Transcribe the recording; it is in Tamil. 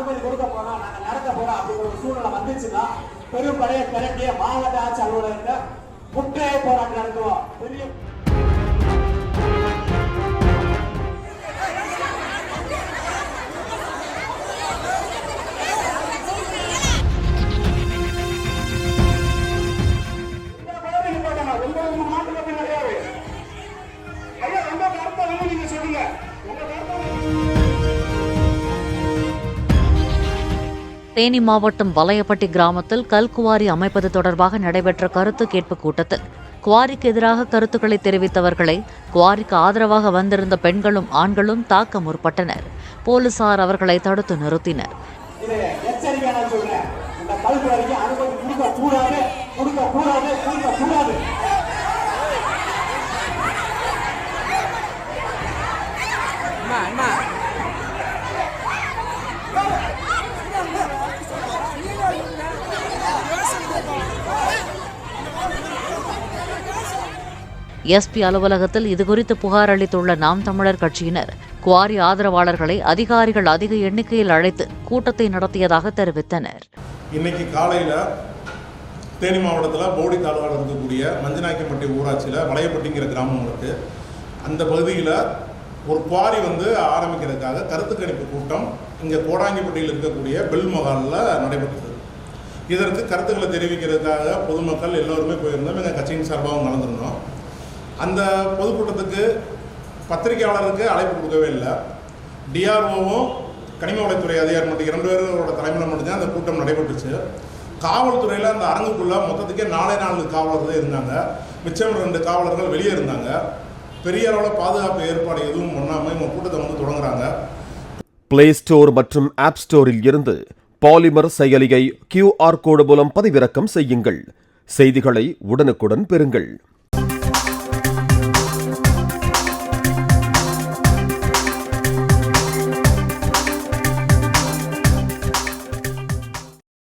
அனுமதி கொடுக்க போறோம். நாங்க நடக்க போறோம் அப்படிங்கிற ஒரு சூழ்நிலை வந்துச்சுன்னா பெரும் படையை திரட்டிய மாவட்ட ஆட்சி அலுவலகத்தை முற்றைய போராட்டம் நடத்துவோம். பெரிய தேனி மாவட்டம் வலையப்பட்டி கிராமத்தில் கல்குவாரி அமைப்பது தொடர்பாக நடைபெற்ற கருத்து கேட்பு கூட்டத்தில் குவாரிக்கு எதிராக கருத்துக்களை தெரிவித்தவர்களை குவாரிக்கு ஆதரவாக வந்திருந்த பெண்களும் ஆண்களும் தாக்க முற்பட்டனர். போலீசார் அவர்களை தடுத்து நிறுத்தினர். அம்மா அம்மா. எஸ்பி அலுவலகத்தில் இதுகுறித்து புகார் அளித்துள்ள நாம் தமிழர் கட்சியினர் குவாரி ஆதரவாளர்களை அதிகாரிகள் அதிக எண்ணிக்கையில் அழைத்து கூட்டத்தை நடத்தியதாக தெரிவித்தனர். இன்னைக்கு காலையில் தேனி மாவட்டத்தில் போடி தாலுகாவில் இருக்கக்கூடிய மஞ்சநாயக்கம்பட்டி ஊராட்சியில் வளையப்பட்டிங்கிற கிராமம் இருக்குது அந்த பகுதியில் ஒரு குவாரி வந்து ஆரம்பிக்கிறதுக்காக கருத்து கணிப்பு கூட்டம் இங்கே கோடாங்கிப்பட்டியில் இருக்கக்கூடிய பெல் மகாலில் நடைபெற்றது. இதற்கு கருத்துக்களை தெரிவிக்கிறதுக்காக பொதுமக்கள் எல்லோருமே போயிருந்தோம். எங்கள் கட்சியின் சார்பாகவும் கலந்துருந்தோம். அந்த பொதுக்கூட்டத்துக்கு பத்திரிகையாளருக்கு அழைப்பு கொடுக்கவே இல்லை. டிஆர்ஓவும் கனிம வளத்துறை அதிகாரி மட்டும் இரண்டு பேரோட தலைமையில் மட்டும்தான் அந்த கூட்டம் நடைபெற்றுச்சு. காவல்துறையில் அந்த அரங்குக்குள்ளே மொத்தத்துக்கே நாலே நாலு காவலர்கள் இருந்தாங்க. மிச்சம் ரெண்டு காவலர்கள் வெளியே இருந்தாங்க. பெரிய அளவில் பாதுகாப்பு ஏற்பாடு எதுவும் பண்ணாமல் இவங்க கூட்டத்தை வந்து தொடங்குறாங்க. பிளே ஸ்டோர் மற்றும் ஆப் ஸ்டோரில் இருந்து பாலிமர் செயலியை கியூஆர் கோடு மூலம் பதிவிறக்கம் செய்யுங்கள். செய்திகளை உடனுக்குடன் பெறுங்கள்.